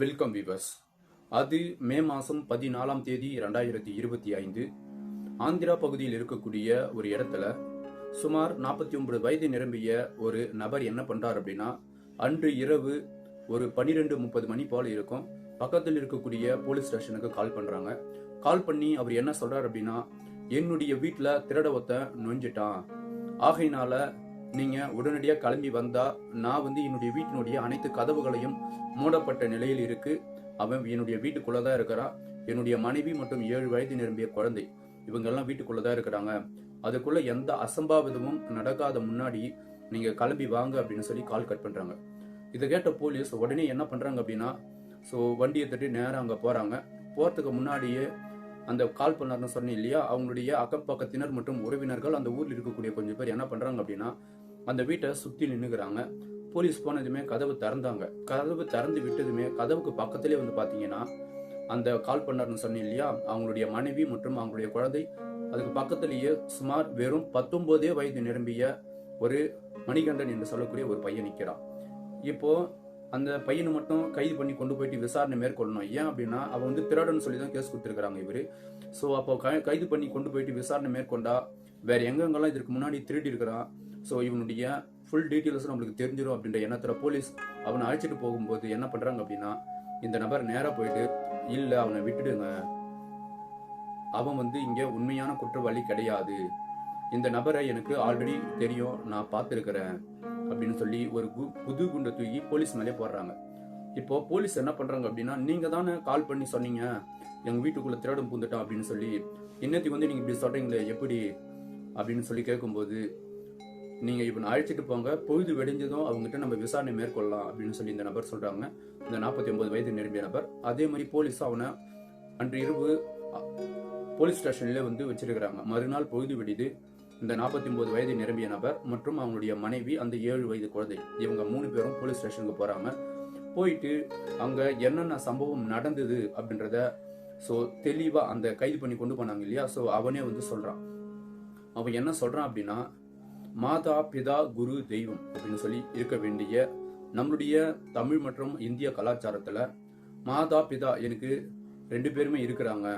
Welcome viewers அது மே மாதம் பதினாலாம் தேதி ரெண்டாயிரத்தி இருபத்தி ஐந்து. ஆந்திரா பகுதியில் இருக்கக்கூடிய ஒரு இடத்துல சுமார் நாற்பத்தி ஒன்பது வயது நிரம்பிய ஒரு நபர் என்ன பண்ணுறார் அப்படின்னா அன்று இரவு ஒரு பன்னிரெண்டு முப்பது மணி போல இருக்கும். பக்கத்தில் இருக்கக்கூடிய போலீஸ் ஸ்டேஷனுக்கு கால் பண்ணுறாங்க கால் பண்ணி அவர் என்ன சொல்கிறார் அப்படின்னா என்னுடைய வீட்டில் திருட ஒத்த நுழைஞ்சிட்டான் ஆகையினால நீங்க உடனடியாக கிளம்பி வந்தா நான் வந்து என்னுடைய வீட்டினுடைய அனைத்து கதவுகளையும் மூடப்பட்ட நிலையில் இருக்கு. அவன் என்னுடைய வீட்டுக்குள்ளே தான் இருக்கிறான் என்னுடைய மனைவி மற்றும் ஏழு வயது நிரம்பிய குழந்தை. இவங்க எல்லாம் தான் இருக்கிறாங்க. அதுக்குள்ள எந்த அசம்பாவிதமும் நடக்காத முன்னாடி நீங்க கிளம்பி வாங்க அப்படின்னு சொல்லி கால் கட் பண்றாங்க. இதை கேட்ட போலீஸ் உடனே என்ன பண்றாங்க அப்படின்னா ஸோ வண்டியை தட்டி நேரம் அங்கே போறாங்க. போறதுக்கு முன்னாடியே அந்த கால் பண்ணார்னு சொன்னேன் இல்லையா? அவங்களுடைய அக்கம் பக்கத்தினர் மற்றும் உறவினர்கள் அந்த ஊரில் இருக்கக்கூடிய கொஞ்சம் பேர் என்ன பண்றாங்க அப்படின்னா அந்த வீட்டை சுத்தி நின்னுக்கிறாங்க. போலீஸ் போனதுமே கதவு திறந்தாங்க. கதவு திறந்து விட்டதுமே கதவுக்கு பக்கத்திலே வந்து பாத்தீங்கன்னா அந்த கால் பண்ணார்னு சொன்னேன் இல்லையா? அவங்களுடைய மனைவி மற்றும் அவங்களுடைய குழந்தை. அதுக்கு பக்கத்திலேயே சுமார் வெறும் பத்தொன்பதே வயது நிரம்பிய ஒரு மணிகண்டன் என்று சொல்லக்கூடிய ஒரு பையன் நிற்கிறான் இப்போ அந்த பையனை மட்டும் கைது பண்ணி கொண்டு போயிட்டு விசாரணை மேற்கொள்ளணும். ஏன் அப்படின்னா அவன் வந்து திருடன்னு சொல்லி தான் கேஸ் கொடுத்துருக்காங்க இவரு. ஸோ அப்போ கைது பண்ணி கொண்டு போயிட்டு விசாரணை மேற்கொண்டா வேற எங்கெங்கெல்லாம் இதற்கு முன்னாடி திருடி இருக்கிறான் ஸோ இவனுடைய ஃபுல் டீட்டெயில்ஸ் நம்மளுக்கு தெரிஞ்சிடும் அப்படின்ற எண்ணத்தில் போலீஸ் அவனை அழைச்சிட்டு போகும்போது என்ன பண்ணுறாங்க அப்படின்னா இந்த நபர் நேராக போயிட்டு இல்லை அவனை விட்டுடுங்க. அவன் வந்து இங்கே உண்மையான குற்றவாளி கிடையாது. இந்த நபரை எனக்கு ஆல்ரெடி தெரியும் நான் பார்த்துருக்கிறேன் அப்படின்னு சொல்லி ஒரு கு- புது குண்டை தூக்கி போலீஸ் மேலே போடுறாங்க. இப்போ போலீஸ் என்ன பண்ணுறாங்க அப்படின்னா நீங்கள் தானே கால் பண்ணி சொன்னீங்க. எங்கள் வீட்டுக்குள்ளே திருடம் பூந்துட்டான் அப்படின்னு சொல்லி இன்னத்துக்கு வந்து நீங்கள் இப்படி சொல்கிறீங்களே எப்படி? அப்படின்னு சொல்லி கேட்கும்போது நீங்க இவனை அழைச்சிட்டு போங்க பொழுது வெடிஞ்சதும் அவங்ககிட்ட நம்ம விசாரணை மேற்கொள்ளலாம் அப்படின்னு சொல்லி இந்த நபர் சொல்றாங்க. இந்த நாற்பத்தி ஒன்பது வயது நிரம்பிய நபர். அதே மாதிரி போலீஸ் அவனை அன்று இரவு போலீஸ் ஸ்டேஷன்ல வந்து வச்சிருக்கிறாங்க. மறுநாள் பொழுது வெடிது இந்த நாற்பத்தி ஒன்பது வயது நிரம்பிய நபர் மற்றும் அவங்களுடைய மனைவி அந்த ஏழு வயது குழந்தை. இவங்க மூணு பேரும் போலீஸ் ஸ்டேஷனுக்கு போறாங்க. போயிட்டு அங்க என்னென்ன சம்பவம் நடந்தது அப்படின்றத ஸோ தெளிவா அந்த கைது பண்ணி கொண்டு போனாங்க இல்லையா? ஸோ அவனே வந்து சொல்றான். அவன் என்ன சொல்றான் அப்படின்னா மாதா பிதா குரு தெய்வம் அப்படின்னு சொல்லி இருக்க வேண்டிய நம்மளுடைய தமிழ் மற்றும் இந்திய கலாச்சாரத்துல மாதா பிதா எனக்கு ரெண்டு பேருமே இருக்கிறாங்க.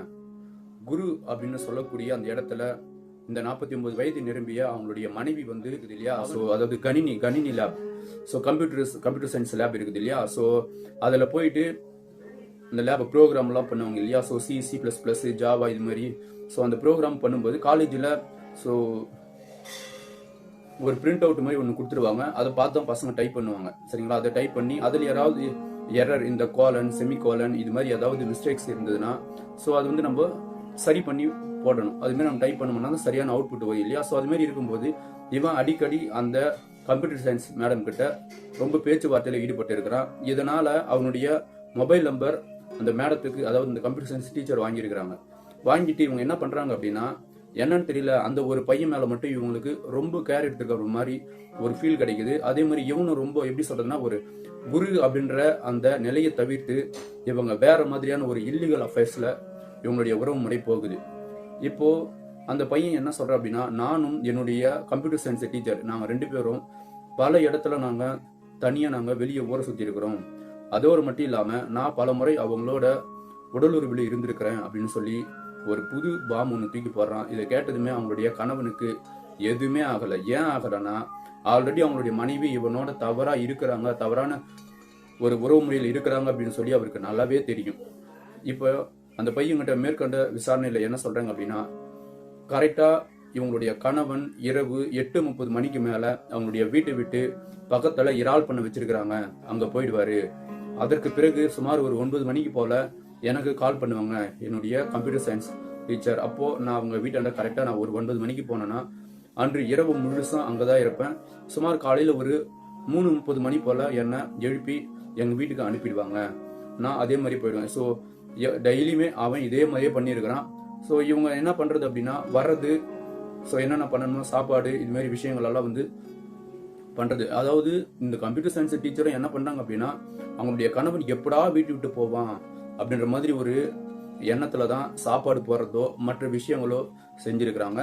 குரு அப்படின்னு சொல்லக்கூடிய அந்த இடத்துல இந்த நாற்பத்தி ஒன்பது வயது நிரம்பிய அவங்களுடைய மனைவி வந்து இருக்குது இல்லையா? ஸோ அதாவது கணினி கணினி lab so computer computer science lab இருக்குது இல்லையா? ஸோ அதில் போயிட்டு இந்த லேப் ப்ரோக்ராம்லாம் பண்ணுவாங்க இல்லையா? So C C plus plus Java இது மாதிரி. ஸோ அந்த ப்ரோக்ராம் பண்ணும்போது காலேஜில் ஸோ ஒரு பிரிண்ட் அவுட் மாதிரி ஒன்று கொடுத்துருவாங்க. அதை பார்த்து பசங்க டைப் பண்ணுவாங்க. சரிங்களா? அதை டைப் பண்ணி அதில் யாராவது எரர் இந்த கோலன் செமி கோலன் இது மாதிரி ஏதாவது மிஸ்டேக்ஸ் இருந்ததுன்னா ஸோ அது வந்து நம்ம சரி பண்ணி போடணும். அதுமாரி நம்ம டைப் பண்ணோம்னா தான் சரியான அவுட்புட் வரும் இல்லையா? ஸோ அது மாதிரி இருக்கும்போது இவன் அடிக்கடி அந்த கம்ப்யூட்டர் சயின்ஸ் மேடம் கிட்ட ரொம்ப பேச்சுவார்த்தையில் ஈடுபட்டு இருக்கிறான் இதனால் அவனுடைய மொபைல் நம்பர் அந்த மேடத்துக்கு அதாவது இந்த கம்ப்யூட்டர் சயின்ஸ் டீச்சர் வாங்கியிருக்கிறாங்க. வாங்கிட்டு இவங்க என்ன பண்ணுறாங்க அப்படின்னா என்னன்னு தெரியல அந்த ஒரு பையன் மேல மட்டும் இவங்களுக்கு ரொம்ப கேர் எடுத்துக்கிற மாதிரி ஒரு ஃபீல் கிடைக்குது. அதே மாதிரி இவனும் ரொம்ப எப்படி சொல்றதுன்னா ஒரு குரு அப்படின்ற அந்த நிலையை தவிர்த்து இவங்க வேற மாதிரியான ஒரு இல்லீகல் அஃபேர்ஸ்ல இவங்களுடைய உறவு முறை போகுது. இப்போ அந்த பையன் என்ன சொல்ற அப்படின்னா நானும் என்னுடைய கம்ப்யூட்டர் சயின்ஸ் டீச்சர் நாங்க ரெண்டு பேரும் பல இடத்துல நாங்க தனியா நாங்க வெளியே ஊரை சுத்தி இருக்கிறோம். அதோடு மட்டும் இல்லாம நான் பல முறை அவங்களோட உடலுறவில் இருந்திருக்கிறேன் அப்படின்னு சொல்லி ஒரு புது பாம் ஒன்று தூக்கி போடுறான். இதை கேட்டதுமே அவங்களுடைய கணவனுக்கு எதுவுமே ஆகலை. ஏன் ஆகலைன்னா ஆல்ரெடி அவங்களுடைய மனைவி இவனோட தவறாக இருக்கிறாங்க தவறான ஒரு உறவு முறையில் இருக்கிறாங்க அப்படின்னு சொல்லி அவருக்கு நல்லாவே தெரியும். இப்போ அந்த பையன்கிட்ட மேற்கொண்ட விசாரணையில் என்ன சொல்கிறாங்க அப்படின்னா கரெக்டாக இவங்களுடைய கணவன் இரவு எட்டு முப்பது மணிக்கு மேலே அவங்களுடைய வீட்டை விட்டு பக்கத்தில் இறால் பண்ண வச்சிருக்கிறாங்க. அங்கே போயிடுவாரு. அதற்கு பிறகு சுமார் ஒரு ஒன்பது மணிக்கு போல எனக்கு கால் பண்ணுவாங்க என்னுடைய கம்ப்யூட்டர் சயின்ஸ் டீச்சர் அப்போ நான் அவங்க வீட்டாண்ட கரெக்டாக நான் ஒரு ஒன்பது மணிக்கு போனேன்னா அன்று இரவு முழுசாக அங்கே தான் இருப்பேன். சுமார் காலையில் ஒரு மூணு முப்பது மணி போல் என்னை எழுப்பி எங்கள் வீட்டுக்கு அனுப்பிடுவாங்க. நான் அதே மாதிரி போயிடுவேன். ஸோ டெய்லியுமே அவன் இதே மாதிரியே பண்ணியிருக்கிறான். ஸோ இவங்க என்ன பண்ணுறது அப்படின்னா வர்றது ஸோ என்னென்ன பண்ணணும் சாப்பாடு இதுமாதிரி விஷயங்களெல்லாம் வந்து பண்ணுறது அதாவது இந்த கம்ப்யூட்டர் சயின்ஸ் டீச்சரும் என்ன பண்ணாங்க அப்படின்னா அவங்களுடைய கணவன் எப்படா வீட்டு விட்டு போவான்? அப்படின்ற மாதிரி ஒரு எண்ணத்துல தான் சாப்பாடு போடுறதோ மற்ற விஷயங்களோ செஞ்சிருக்கிறாங்க.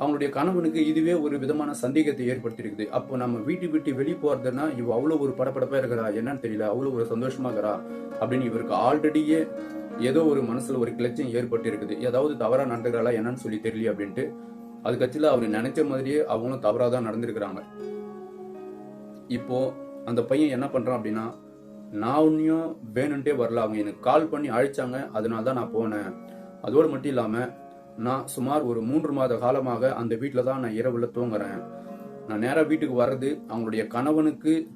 அவங்களுடைய கணவனுக்கு இதுவே ஒரு விதமான சந்தேகத்தை ஏற்படுத்தியிருக்குது. அப்போ நம்ம வீட்டு விட்டு வெளியே போறதுன்னா இவ அவ்வளோ ஒரு படப்படப்பாக இருக்கிறா என்னன்னு தெரியல அவ்வளோ ஒரு சந்தோஷமா இருக்கிறா அப்படின்னு இவருக்கு ஆல்ரெடியே ஏதோ ஒரு மனசுல ஒரு கிளச்சம் ஏற்பட்டு இருக்குது ஏதாவது தவறா நடந்துக்கிறாளா என்னன்னு சொல்லி தெரியல அப்படின்ட்டு அது கட்சியில் அவர் நினைச்ச மாதிரியே அவங்களும் தவறாக தான் நடந்திருக்கிறாங்க. இப்போ அந்த பையன் என்ன பண்றான் அப்படின்னா நான் உன்னையும் வேணுன்ட்டே வரல. அவங்க எனக்கு கால் பண்ணி அழைச்சாங்க. அதனால தான் நான் போனேன். அதோடு மட்டும் இல்லாமல் நான் சுமார் ஒரு மூன்று மாத காலமாக அந்த வீட்டில் தான் நான் இரவில் தூங்குறேன். நான் நேராக வீட்டுக்கு வர்றது அவங்களுடைய கணவனுக்கு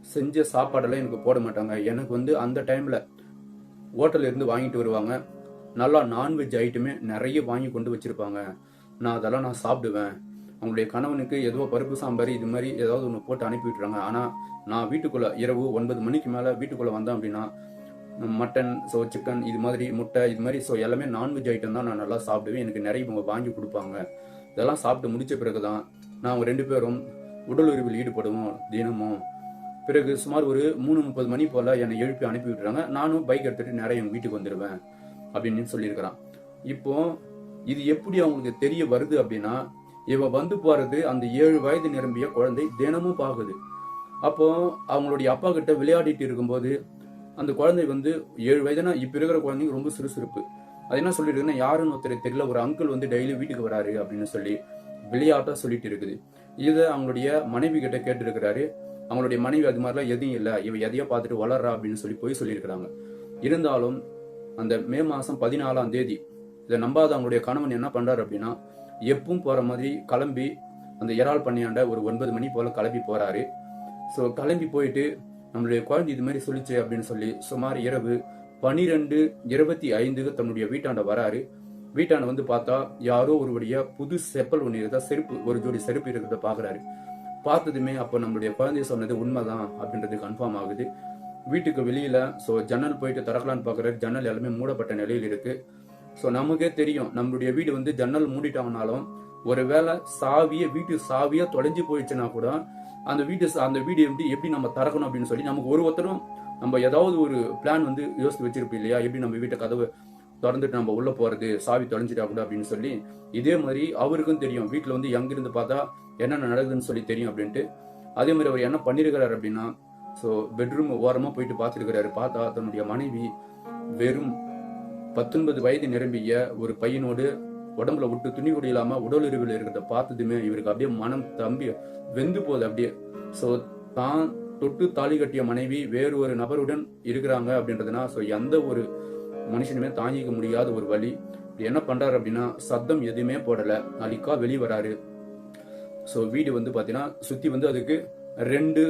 செஞ்ச சாப்பாடெல்லாம் எனக்கு போட மாட்டாங்க. எனக்கு வந்து அந்த டைமில் ஹோட்டல்ல இருந்து வாங்கிட்டு வருவாங்க. நல்லா நான்வெஜ் ஐட்டமே நிறைய வாங்கி கொண்டு வச்சிருப்பாங்க. நான் அதெல்லாம் நான் சாப்பிடுவேன். அவங்களுடைய கணவனுக்கு ஏதோ பருப்பு சாம்பார் இது மாதிரி ஏதாவது ஒன்று போட்டு அனுப்பி விட்டுறாங்க. ஆனால் நான் வீட்டுக்குள்ள இரவு ஒன்பது மணிக்கு மேலே வீட்டுக்குள்ள வந்தேன் அப்படின்னா மட்டன் ஸோ சிக்கன் இது மாதிரி முட்டை இது மாதிரி ஸோ எல்லாமே நான்வெஜ் ஐட்டம் தான் நான் நல்லா சாப்பிடுவேன். எனக்கு நிறைய இவங்க வாங்கி கொடுப்பாங்க. இதெல்லாம் சாப்பிட்டு முடிச்ச பிறகு தான் நாங்கள் ரெண்டு பேரும் உடல் உறவில் ஈடுபடுவோம் தினமும். பிறகு சுமார் ஒரு மூணு முப்பது மணி போல் என்னை எழுப்பி அனுப்பி விட்டுறாங்க. நானும் பைக் எடுத்துகிட்டு நிறைய எங்கள் வீட்டுக்கு வந்துடுவேன் அப்படின்னு சொல்லியிருக்கிறான். இப்போ இது எப்படி அவங்களுக்கு தெரிய வருது அப்படின்னா இவ வந்து போறது அந்த ஏழு வயது நிரம்பிய குழந்தை தினமும் பாகுது. அப்போ அவங்களுடைய அப்பா கிட்ட விளையாடிட்டு இருக்கும்போது அந்த குழந்தை வந்து ஏழு வயதுனா இப்ப இருக்கிற குழந்தைங்க ரொம்ப சுறுசுறுப்பு. அது என்ன சொல்லிட்டு யாருன்னு ஒருத்தர் தெரியல ஒரு அங்கிள் வந்து டெய்லி வீட்டுக்கு வராரு அப்படின்னு சொல்லி விளையாட்டா சொல்லிட்டு இருக்குது. இதை அவங்களுடைய மனைவி கிட்ட கேட்டிருக்கிறாரு. அவங்களுடைய மனைவி அது மாதிரிலாம் எதுவும் இல்லை இவ எதையோ பார்த்துட்டு வளர்றா அப்படின்னு சொல்லி போய் சொல்லியிருக்கிறாங்க. இருந்தாலும் அந்த மே மாசம் பதினாலாம் தேதி இதை நம்பாத அவங்களுடைய கணவன் என்ன பண்றாரு அப்படின்னா எப்பவும் போற மாதிரி கிளம்பி அந்த இறால் பண்ணையாண்ட ஒரு ஒன்பது மணி போல கிளம்பி போறாரு. ஸோ கிளம்பி போயிட்டு நம்மளுடைய குழந்தை இது மாதிரி சொல்லிச்சு அப்படின்னு சொல்லி சுமார் இரவு பனிரெண்டு இருபத்தி ஐந்துக்கு தன்னுடைய வீட்டாண்ட வராரு. வீட்டாண்ட வந்து பார்த்தா யாரோ ஒருவருடைய புது செப்பல் ஒன்று இருந்தா செருப்பு ஒரு ஜோடி செருப்பு இருக்கிறத பாக்குறாரு. பார்த்ததுமே அப்போ நம்மளுடைய குழந்தை சொன்னது உண்மைதான் அப்படின்றது கன்ஃபார்ம் ஆகுது. வீட்டுக்கு வெளியில ஸோ ஜன்னல் போயிட்டு திறக்கலான்னு பார்க்குறாரு ஜன்னல் எல்லாமே மூடப்பட்ட நிலையில் இருக்கு. ஸோ நமக்கே தெரியும் நம்மளுடைய வீடு வந்து ஜன்னல் மூடிட்டாங்கனாலும் ஒருவேளை சாவியே வீட்டு சாவியா தொலைஞ்சு போயிடுச்சுன்னா கூட அந்த வீட்டு அந்த வீடு எப்படி எப்படி நம்ம திறக்கணும் அப்படின்னு சொல்லி நமக்கு ஒரு ஒருத்தரும் நம்ம ஏதாவது ஒரு பிளான் வந்து யோசித்து வச்சிருப்போம் இல்லையா? எப்படி நம்ம வீட்டை கதவு திறந்துட்டு நம்ம உள்ள போறது சாவி தொலைஞ்சிட்டா கூட அப்படின்னு சொல்லி இதே மாதிரி அவருக்கும் தெரியும். வீட்டில் வந்து எங்கிருந்து பார்த்தா என்னென்ன நடக்குதுன்னு சொல்லி தெரியும் அப்படின்ட்டு. அதே மாதிரி அவர் என்ன பண்ணிருக்கிறாரு அப்படின்னா ஸோ பெட்ரூம் ஓரமாக போயிட்டு பார்த்துருக்கிறாரு. பார்த்தா தன்னுடைய மனைவி வெறும் பத்தொன்பது வயது நிரம்பிய ஒரு பையனோடு உடம்புல விட்டு துணி கூட இல்லாம உடல் உறவில் இருக்கிறத பார்த்ததுமே இவருக்கு அப்படியே மனம் தம்பி வெந்து போகுது அப்படியே. ஸோ தான் தொட்டு தாலி கட்டிய மனைவி வேறு ஒரு நபருடன் இருக்கிறாங்க அப்படின்றதுனா ஸோ எந்த ஒரு மனுஷனுமே தாங்கிக்க முடியாத ஒரு வழி. என்ன பண்றாரு அப்படின்னா சத்தம் எதுவுமே போடல. அலிக்கா வெளியே வராரு. ஸோ வீடு வந்து பார்த்தீங்கன்னா சுத்தி வந்து அதுக்கு ரெண்டு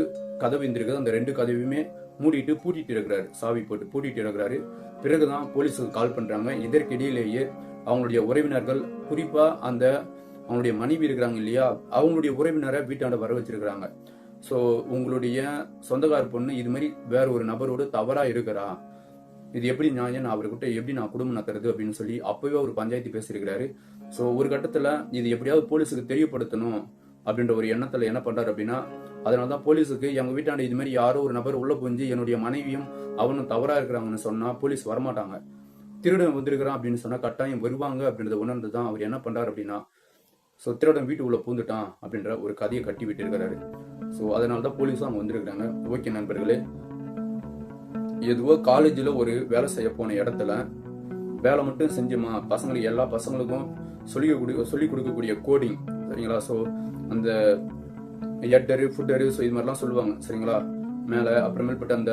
கதவு இருந்திருக்குது. அந்த ரெண்டு கதவையுமே மூடிட்டு பூட்டிட்டு இருக்கிறாரு. சாவி போட்டு பூட்டிட்டு இருக்கிறாரு. பிறகுதான் போலீஸுக்கு கால் பண்றாங்க. இதற்கிடையிலேயே அவங்களுடைய உறவினர்கள் குறிப்பா அந்த அவங்களுடைய மனைவி இருக்கிறாங்க இல்லையா அவங்களுடைய உறவினரை வீட்டாண்ட வர வச்சிருக்கிறாங்க. ஸோ உங்களுடைய சொந்தக்கார பொண்ணு இது மாதிரி வேற ஒரு நபரோடு தவறா இருக்கிறா? இது எப்படி நியாயம்? நான் அவர்கிட்ட எப்படி நான் குடும்பம் நடத்துறது அப்படின்னு சொல்லி அப்பவே ஒரு பஞ்சாயத்து பேசியிருக்கிறாரு. ஸோ ஒரு கட்டத்தில் இது எப்படியாவது போலீஸுக்கு தெரியப்படுத்தணும். அப்படின்ற ஒரு எண்ணத்துல என்ன பண்றாரு அப்படின்னா அதனாலதான் போலீஸுக்கு எங்க வீட்டாண்ட இது மாதிரி யாரோ ஒரு நபர் உள்ள புரிஞ்சு என்னுடைய மனைவியும் அவனும் தவறா இருக்கிறாங்கன்னு சொன்னா போலீஸ் வரமாட்டாங்க. திருடன் வந்திருக்கிறான் அப்படின்னு சொன்னா கட்டாயம் வருவாங்க அப்படின்றத உணர்ந்து தான் அவர் என்ன பண்றாரு அப்படின்னா ஸோ திருடன் வீட்டுக்குள்ள பூந்துட்டான் அப்படின்ற ஒரு கதையை கட்டி விட்டு இருக்கிறாரு ஸோ அதனால தான் போலீஸும் அவங்க வந்திருக்கிறாங்க. ஓகே நண்பர்களே. எதுவோ காலேஜில் ஒரு வேலை செய்ய போன இடத்துல வேலை மட்டும் செஞ்சுமா? பசங்களுக்கு எல்லா பசங்களுக்கும் சொல்லி கொடு சொல்லி கொடுக்கக்கூடிய கோடிங் சரிங்களா? ஸோ அந்த எட்டரு ஃபுட்டரு ஸோ இது மாதிரிலாம் சொல்லுவாங்க சரிங்களா? மேலே அப்புறமேல்பட்ட அந்த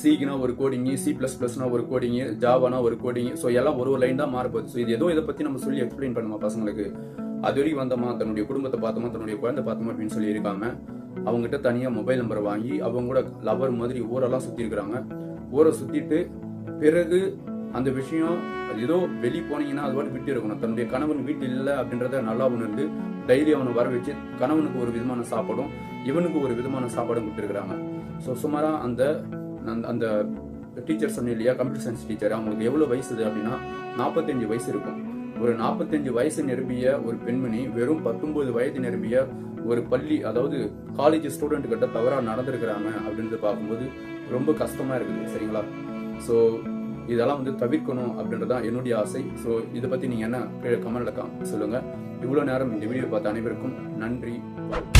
சிக்குனா ஒரு கோடிங்கு சி பிளஸ் பிளஸ்னா ஒரு கோடிங்கு ஜாவானா ஒரு கோடிங் ஸோ எல்லாம் ஒரு ஒரு லைன் தான் மாறப்போகுது. ஸோ இது ஏதோ இதை பற்றி நம்ம சொல்லி எக்ஸ்பிளைன் பண்ணுமா பசங்களுக்கு? அது வரைக்கும் வந்தோமா தன்னுடைய குடும்பத்தை பார்த்தோமா தன்னுடைய குழந்தை பார்த்தோமா அப்படின்னு சொல்லி இருக்காம அவங்ககிட்ட தனியாக மொபைல் நம்பர் வாங்கி அவங்க கூட லவர் மாதிரி ஊரெல்லாம் சுற்றி இருக்கிறாங்க ஊரை சுற்றிட்டு பிறகு அந்த விஷயம் ஏதோ வெளி போனீங்கன்னா அது பாட்டு விட்டு இருக்கணும் தன்னுடைய கணவன் வீட்டில் இல்லை அப்படின்றத நல்லா உணர்ந்து டெய்லி அவனை வர வச்சு கணவனுக்கு ஒரு விதமான சாப்பாடும் இவனுக்கு ஒரு விதமான சாப்பாடும் கொடுத்துருக்குறாங்க. ஸோ சுமாராக அந்த அந்த- அந்த டீச்சர் சொன்ன இல்லையா கம்ப்யூட்டர் சயின்ஸ் டீச்சர் அவங்களுக்கு எவ்வளோ வயசு அப்படின்னா நாற்பத்தஞ்சு வயசு இருக்கும். ஒரு நாற்பத்தஞ்சு வயசு நிரம்பிய ஒரு பெண்மணி வெறும் பத்தொன்பது வயது நிரம்பிய ஒரு பள்ளி அதாவது காலேஜ் ஸ்டூடெண்ட் கிட்ட தவறாக நடந்திருக்கிறாங்க அப்படின்றது பார்க்கும்போது ரொம்ப கஷ்டமா இருக்குது சரிங்களா? ஸோ இதெல்லாம் வந்து தவிர்க்கணும் அப்படின்றதான் என்னுடைய ஆசை. ஸோ இதை பற்றி நீங்கள் என்ன கீழே கமெண்ட்ல சொல்லுங்கள் இவ்வளோ நேரம் இந்த வீடியோ பார்த்த அனைவருக்கும் நன்றி வணக்கம்.